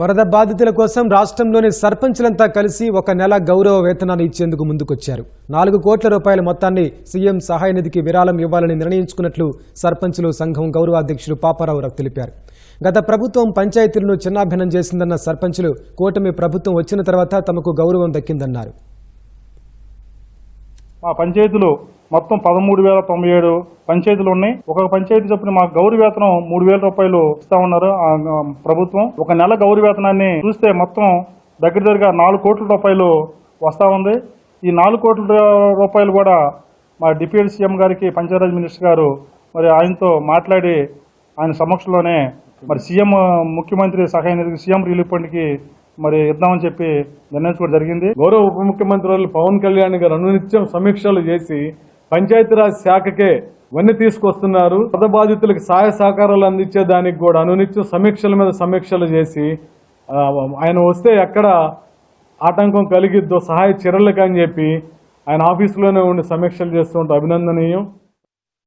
వరద బాధితుల కోసం రాష్ట్రంలోని సర్పంచులంతా కలిసి ఒక నెల గౌరవ వేతనాలు ఇచ్చేందుకు ముందుకొచ్చారు. నాలుగు కోట్ల రూపాయల మొత్తాన్ని సీఎం సహాయ నిధికి విరాళం ఇవ్వాలని నిర్ణయించుకున్నట్లు సర్పంచులు సంఘం గౌరవ అధ్యక్షుడు పాపారావు తెలిపారు. గత ప్రభుత్వం పంచాయతీలను చిన్నాభిన్నం చేసిందన్న సర్పంచులు కూటమి ప్రభుత్వం వచ్చిన తర్వాత తమకు గౌరవం దక్కిందన్నారు. మా పంచాయతీలు మొత్తం పదమూడు వేల తొంభై ఏడు పంచాయతీలు ఉన్నాయి. ఒక పంచాయతీ చొప్పున మా గౌరవ వేతనం మూడు వేల రూపాయలు ఇస్తా ఉన్నారు ప్రభుత్వం. ఒక నెల గౌరవ వేతనాన్ని చూస్తే మొత్తం దగ్గర దగ్గర నాలుగు కోట్ల రూపాయలు వస్తూ ఉంది. ఈ నాలుగు కోట్ల రూపాయలు కూడా మా డిప్యూటీ సీఎం గారికి పంచాయతీరాజ్ మినిస్టర్ గారు మరి ఆయనతో మాట్లాడి ఆయన సమక్షంలోనే మరి సీఎం ముఖ్యమంత్రి సహాయ నిధికి సీఎం రిలీఫ్ ఫండ్కి మరి ఇద్దామని చెప్పి నిర్ణయించుకోవడం జరిగింది. గౌరవ ఉప ముఖ్యమంత్రి పవన్ కళ్యాణ్ గారు అనునిత్యం సమీక్షలు చేసి పంచాయతీరాజ్ శాఖకే వన్నీ తీసుకొస్తున్నారు. వరద బాధితులకు సహాయ సహకారాలు అందించే దానికి కూడా అనునిత్యం సమీక్షల మీద సమీక్షలు చేసి ఆయన వస్తే ఎక్కడ ఆటంకం కలిగిద్దో సహాయ చర్యలకు అని చెప్పి ఆయన ఆఫీసులోనే ఉండి సమీక్షలు చేస్తూ ఉంటే అభినందనీయం.